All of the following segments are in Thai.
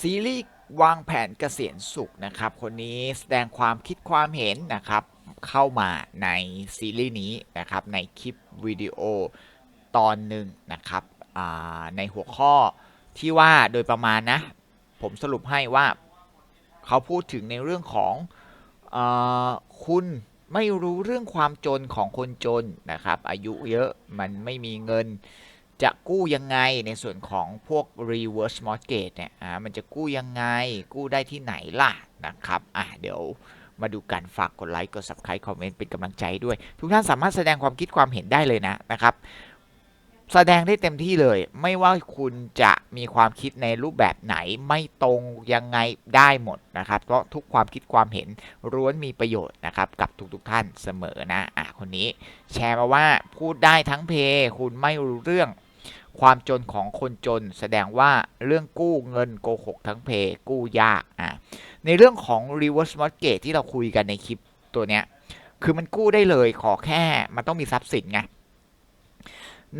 ซีรีส์วางแผนเกษียณสุขนะครับ คนนี้แสดงความคิดความเห็นนะครับ เข้ามาในซีรีส์นี้นะครับ ในคลิปวิดีโอตอนหนึ่งนะครับในหัวข้อที่ว่าโดยประมาณนะ ผมสรุปให้ว่าเขาพูดถึงในเรื่องของอคุณไม่รู้เรื่องความจนของคนจนนะครับ อายุเยอะมันไม่มีเงิน จะกู้ยังไงในส่วนของพวก reverse mortgage เนี่ยอ่ามันจะกู้ยังไง กู้ได้ที่ไหนล่ะนะครับอะเดี๋ยวมาดูกันฝากกดไลค์กด subscribe คอมเมนต์เป็นกำลังใจด้วย ทุกท่านสามารถแสดงความคิดความเห็นได้เลยนะนะครับ แสดงได้เต็มที่เลย ไม่ว่าคุณจะมีความคิดในรูปแบบไหนไม่ตรงยังไงได้หมดนะครับ เพราะทุกความคิดความเห็นล้วนมีประโยชน์นะครับกับทุกๆท่านเสมอนะอะคนนี้ แชร์มาว่าพูดได้ทั้งเพ คุณไม่รู้เรื่อง ความจนของคนจนแสดงว่าเรื่องกู้เงินโกหกทั้งเพกู้ยากอะในเรื่องของ reverse mortgage ที่เราคุยกันในคลิปตัวเนี้ยคือมันกู้ได้เลยขอแค่มันต้องมีทรัพย์สินไง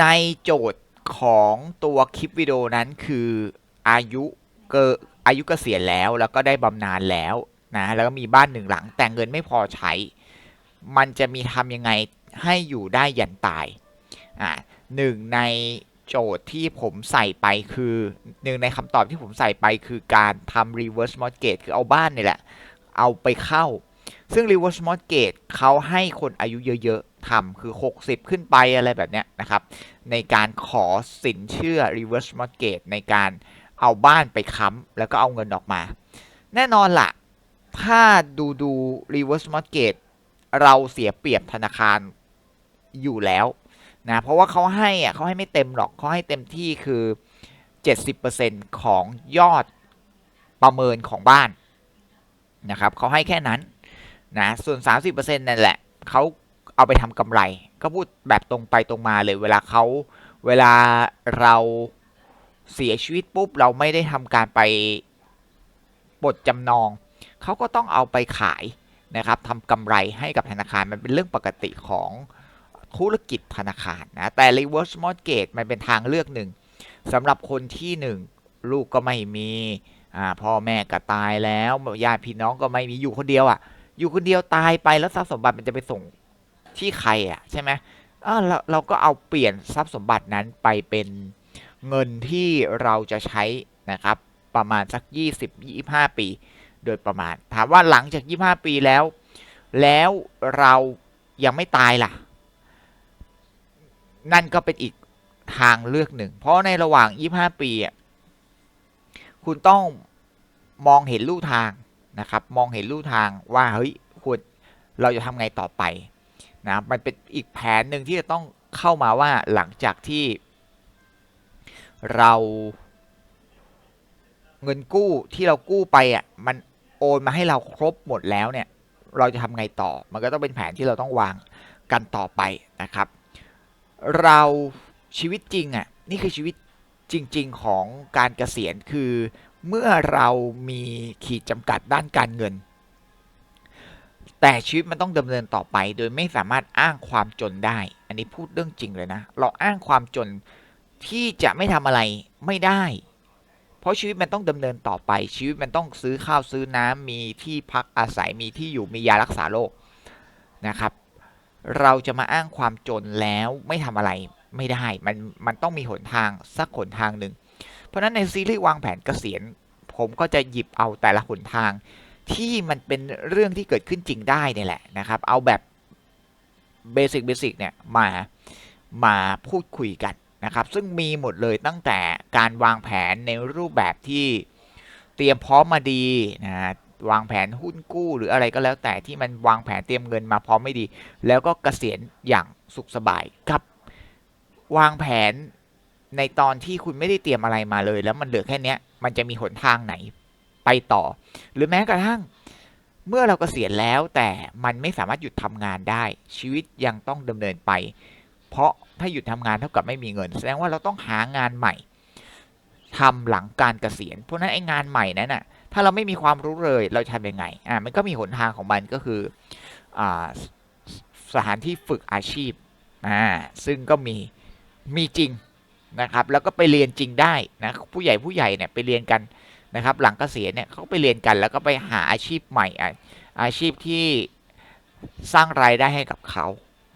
ในโจทย์ของตัวคลิปวิดีโอนั้นคืออายุเกออายุเกษียณแล้วแล้วก็ได้บำนาญแล้วนะแล้วก็มีบ้านหนึ่งหลังแต่เงินไม่พอใช้ มันจะมีทำยังไงให้อยู่ได้ยันตายอ่าหนึ่งใน โจทย์ที่ผมใส่ไปคือหนึ่งในคำตอบที่ผมใส่ไปคือการทำ reverse mortgage คือเอาบ้านนี่แหละ เอาไปเข้า ซึ่ง reverse mortgage เขาให้คนอายุเยอะๆทำคือ 60 ขึ้นไปอะไรแบบเนี้ยนะครับ ในการขอสินเชื่อ reverse mortgage ในการเอาบ้านไปค้ำแล้วก็เอาเงินออกมา แน่นอนล่ะ ถ้าดูดู reverse mortgage เราเสียเปรียบธนาคารอยู่แล้ว นะเพราะว่าเขาให้อะเขาให้ไม่เต็มหรอกเขาให้เต็มที่คือ 70%ของยอดประเมินของบ้านนะครับเขาให้แค่นั้นนะส่วน 30%นั่นแหละเขาเอาไปทำกำไร ก็พูดแบบตรงไปตรงมาเลย เวลาเขาเวลาเราเสียชีวิตปุ๊บเราไม่ได้ทำการไปปลดจำนอง เขาก็ต้องเอาไปขายนะครับทำกำไรให้กับธนาคารมันเป็นเรื่องปกติของ ธุรกิจธนาคารนะ แต่ reverse mortgage มันเป็นทางเลือกหนึ่งสำหรับคนที่หนึ่งลูกก็ไม่มีพ่อแม่ก็ตายแล้วญาติพี่น้องก็ไม่มีอยู่คนเดียวอะ อยู่คนเดียวตายไปแล้วทรัพย์สมบัติมันจะไปส่งที่ใครอะใช่ไหมอ่าเราเราก็เอาเปลี่ยนทรัพย์สมบัตินั้นไปเป็นเงินที่เราจะใช้นะครับประมาณสัก 20-25 ปี โดยประมาณ ถามว่าหลังจาก 25 ปีแล้ว แล้วเรายังไม่ตายล่ะ นั่นก็เป็นอีกทางเลือกหนึ่ง เพราะในระหว่าง 25 ปีอะคุณต้องมองเห็นลู่ทางนะครับ มองเห็นลู่ทางว่าเฮ้ยควรเราจะทำไงต่อไปนะมันเป็นอีกแผนหนึ่งที่จะต้องเข้ามาว่าหลังจากที่เราเงินกู้ที่เรากู้ไปอะมันโอนมาให้เราครบหมดแล้วเนี่ย เราจะทำไงต่อ มันก็ต้องเป็นแผนที่เราต้องวางกันต่อไปนะครับ เราชีวิตจริงอะนี่คือชีวิตจริง ๆ ของการเกษียณคือ เมื่อเรามีขีดจำกัดด้านการเงิน แต่ชีวิตมันต้องดำเนินต่อไป โดยไม่สามารถอ้างความจนได้ อันนี้พูดเรื่องจริงเลยนะ เราอ้างความจนที่จะไม่ทำอะไรไม่ได้ เพราะชีวิตมันต้องดำเนินต่อไป ชีวิตมันต้องซื้อข้าวซื้อน้ำมีที่พักอาศัยมีที่อยู่มียารักษาโรคนะครับ เราจะมาอ้างความจนแล้วไม่ทำอะไรไม่ได้ มันมันต้องมีหนทางสักหนทางหนึ่ง เพราะฉะนั้นในซีรีส์วางแผนเกษียณ ผมก็จะหยิบเอาแต่ละหนทาง ที่มันเป็นเรื่องที่เกิดขึ้นจริงได้นี่แหละนะครับ เอาแบบเบสิกเบสิกเนี่ยมามาพูดคุยกันนะครับ ซึ่งมีหมดเลยตั้งแต่การวางแผนในรูปแบบที่เตรียมพร้อมมาดีนะ วางแผนหุ้นกู้ หรืออะไรก็แล้วแต่ที่มันวางแผนเตรียมเงินมาพร้อมไม่ดี แล้วก็เกษียณอย่างสุขสบายกับ วางแผนในตอนที่คุณไม่ได้เตรียมอะไรมาเลย แล้วมันเหลือแค่เนี้ยมันจะมีหนทางไหนไปต่อ หรือแม้กระทั่ง เมื่อเรากเกษียณแล้วแต่มันไม่สามารถหยุดทำงานได้ ชีวิตยังต้องดำเนินไป เพราะถ้าหยุดทำงานเท่ากับไม่มีเงิน แสดงว่าเราต้องหางานใหม่ทำหลังการเกษียณเพราะฉะนั้นไอ้งานใหม่นั้นน่ะ ถ้าเราไม่มีความรู้เลยเราจะทำยังไงอ่ามันก็มีหนทางของมันก็คืออ่าสถานที่ฝึกอาชีพอ่าซึ่งก็มีมีจริงนะครับแล้วก็ไปเรียนจริงได้นะผู้ใหญ่ผู้ใหญ่เนี่ยไปเรียนกันนะครับหลังเกษียณเนี่ยเขาไปเรียนกันแล้วก็ไปหาอาชีพใหม่อาชีพที่สร้างรายได้ให้กับเขา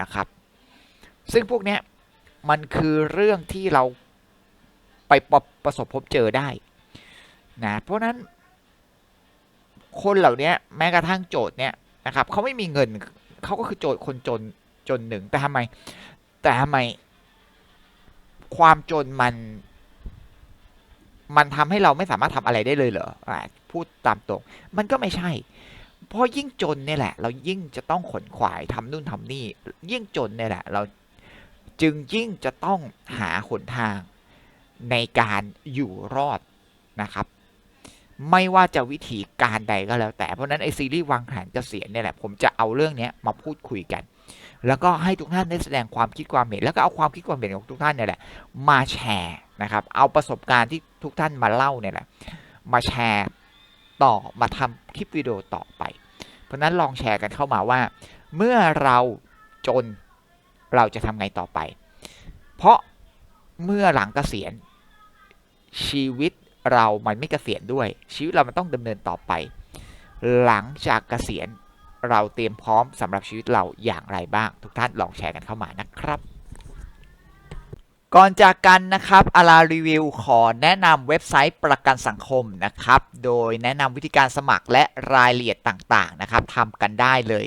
นะครับ ซึ่งพวกเนี้ยมันคือเรื่องที่เราไปประประสบพบเจอได้นะเพราะนั้น คนเหล่านี้แม้กระทั่งโจทย์เนี่ยนะครับเขาไม่มีเงินเขาก็คือโจทย์คนจนจนหนึ่งแต่ทำไมแต่ทำไม ความจนมัน มันทำให้เราไม่สามารถทำอะไรได้เลยเหรออพูดตามตรง มันก็ไม่ใช่ เพราะยิ่งจนเนี่ยแหละ เรายิ่งจะต้องขนขวายทำนู่นทำนี่ ยิ่งจนเนี่ยแหละ เราจึงยิ่งจะต้องหาหนทางในการอยู่รอดนะครับ ไม่ว่าจะวิธีการใดก็แล้ว แต่เพราะนั้นไอซีรีส์วางแผนเกษียณเนี่ยแหละผมจะเอาเรื่องนี้มาพูดคุยกัน แล้วก็ให้ทุกท่านได้แสดงความคิดความเห็น แล้วก็เอาความคิดความเห็นของทุกท่านเนี่ยแหละมาแชร์นะครับ เอาประสบการณ์ที่ทุกท่านมาเล่าเนี่ยแหละมาแชร์ต่อมาทำคลิปวิดีโอต่อไป เพราะฉะนั้นลองแชร์กันเข้ามาว่า เมื่อเราจนเราจะทำไงต่อไป เพราะเมื่อหลังเกษียณชีวิต เรามันไม่เกษียณด้วย ชีวิตเรามันต้องดำเนินต่อไป หลังจากเกษียณเราเตรียมพร้อมสำหรับชีวิตเราอย่างไรบ้าง ทุกท่านลองแชร์กันเข้ามานะครับ ก่อนจากกันนะครับอารารีวิวขอแนะนำเว็บไซต์ประกันสังคมนะครับ โดยแนะนำวิธีการสมัครและรายละเอียดต่างๆนะครับทำกันได้เลย